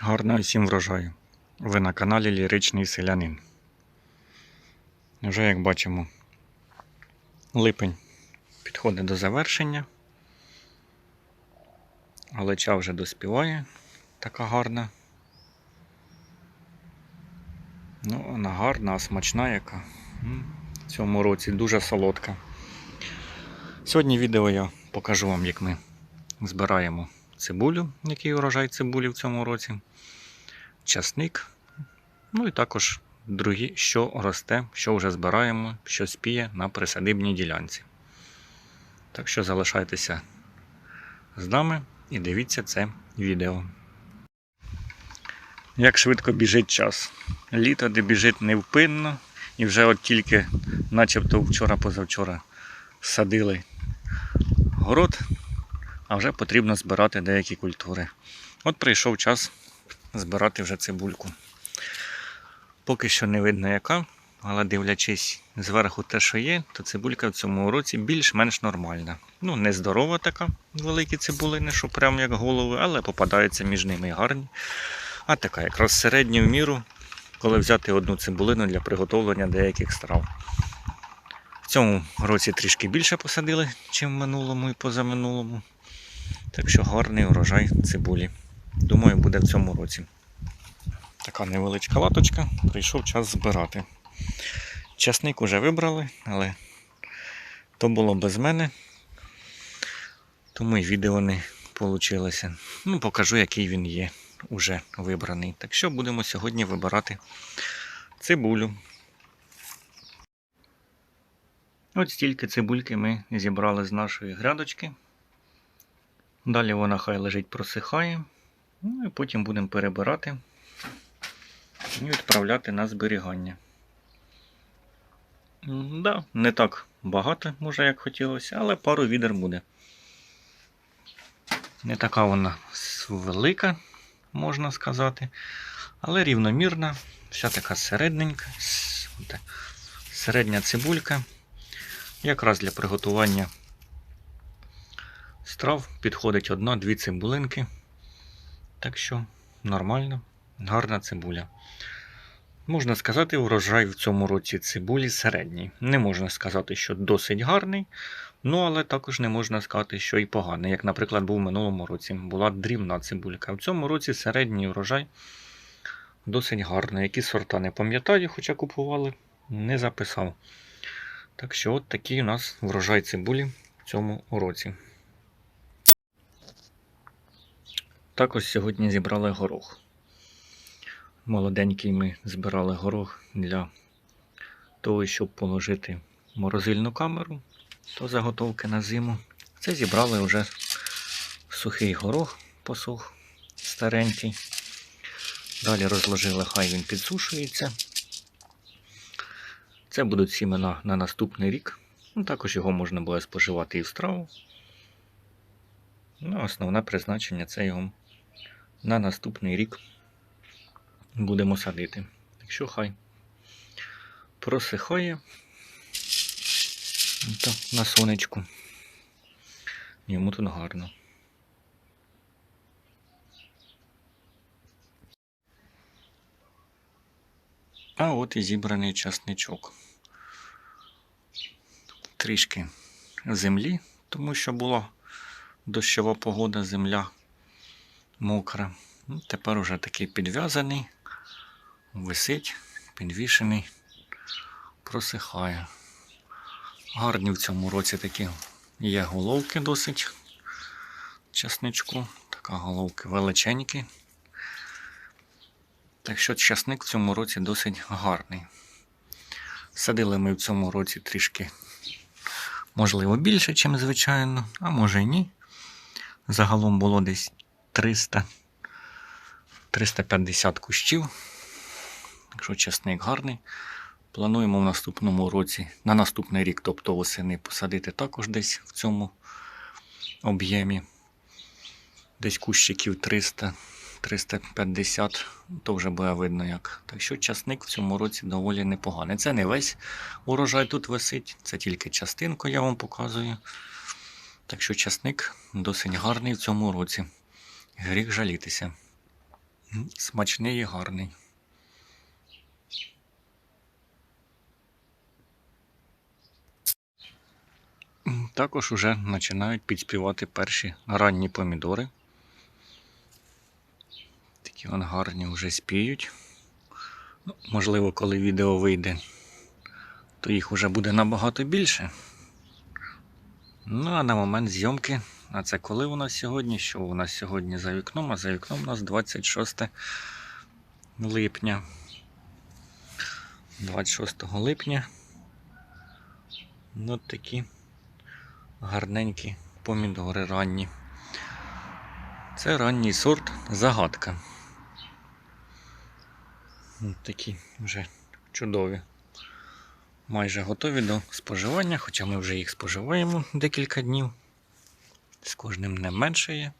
Гарного всім врожаю. Ви на каналі Ліричний Селянин. Вже як бачимо, липень підходить до завершення. Галича вже доспіває, така гарна. Ну, вона гарна, смачна яка. В цьому році дуже солодка. Сьогодні відео я покажу вам, як ми збираємо цибулю, який урожай цибулі в цьому році, часник, ну і також другі, що росте, що вже збираємо, що спіє на присадибній ділянці. Так що залишайтеся з нами і дивіться це відео. Як швидко біжить час. Літо де біжить невпинно, і вже от тільки, начебто вчора-позавчора, садили город, а вже потрібно збирати деякі культури. От прийшов час збирати вже цибульку. Поки що не видно яка, але дивлячись зверху те, що є, то цибулька в цьому році більш-менш нормальна. Ну, не здорова така, великі цибулини, що прям як голови, але попадаються між ними гарні. А така якраз середню міру, коли взяти одну цибулину для приготовлення деяких страв. В цьому році трішки більше посадили, ніж в минулому і позаминулому. Так що гарний урожай цибулі. Думаю, буде в цьому році. Така невеличка латочка, прийшов час збирати. Часник уже вибрали, але то було без мене. Тому і відео не вийшло. Ну, покажу, який він є, уже вибраний. Так що будемо сьогодні вибирати цибулю. От стільки цибульки ми зібрали з нашої грядочки. Далі вона хай лежить, просихає. Ну і потім будемо перебирати і відправляти на зберігання. Да, не так багато, може, як хотілося, але пару відер буде. Не така вона велика, можна сказати, але рівномірна, вся така середненька, середня цибулька. Якраз для приготування страв підходить одна-дві цибулинки. Так що нормально, гарна цибуля. Можна сказати, урожай в цьому році цибулі середній. Не можна сказати, що досить гарний, ну але також не можна сказати, що і поганий. Як, наприклад, був в минулому році. Була дрібна цибулька. В цьому році середній урожай досить гарний. Які сорта не пам'ятаю, хоча купували, не записав. Так що, от такий у нас врожай цибулі в цьому році. Також сьогодні зібрали горох. Молоденький ми збирали горох для того, щоб положити морозильну камеру, то заготовки на зиму. Це зібрали вже сухий горох, посух старенький. Далі розложили, хай він підсушується. Це будуть сімена на наступний рік. Ну, також його можна буде споживати і в страву. Ну, основне призначення це його на наступний рік будемо садити. Так що хай просихає Та на сонечку. Йому тут гарно. А от і зібраний часничок. Трішки землі, тому що була дощова погода, земля мокра. Ну, Тепер уже такий підв'язаний, висить, підвішений, просихає. Гарні в цьому році такі є головки досить часничку. Така головки величенькі. Так що часник в цьому році досить гарний. Садили ми в цьому році трішки, можливо, більше, ніж звичайно, а може і ні. Загалом було десь 300 350 кущів. Якщо часник гарний. Плануємо в наступному році, на наступний рік, тобто восени, посадити також десь в цьому об'ємі. Десь кущиків 300-350, то вже буде видно як. Так що часник в цьому році доволі непоганий. Це не весь урожай тут висить, це тільки частинку я вам показую. Так що часник досить гарний в цьому році. Гріх жалітися. Смачний і гарний. Також уже починають підспівати перші ранні помідори. Такі вони гарні вже спіють. Ну, Можливо, коли відео вийде, то їх вже буде набагато більше. Ну, а на момент зйомки, а це коли у нас сьогодні? Що у нас сьогодні за вікном? А за вікном у нас 26 липня. 26 липня. Ну, от такі гарненькі помідори ранні. Це ранній сорт загадка. От такі вже чудові. Майже готові до споживання, хоча ми вже їх споживаємо декілька днів. З кожним не менше є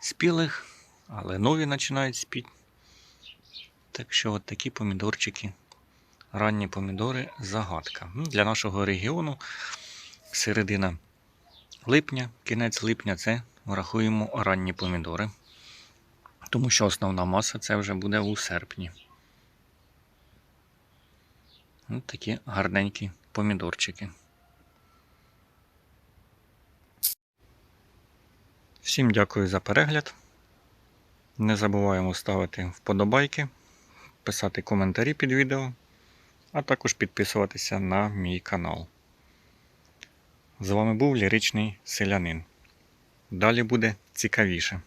спілих, але нові починають спіти. Так що от такі помідорчики, ранні помідори загадка. Для нашого регіону середина липня, кінець липня це рахуємо ранні помідори. Тому що основна маса це вже буде у серпні. Ось такі гарненькі помідорчики. Всім дякую за перегляд. Не забуваємо ставити вподобайки, писати коментарі під відео, а також підписуватися на мій канал. З вами був ліричний селянин. Далі буде цікавіше.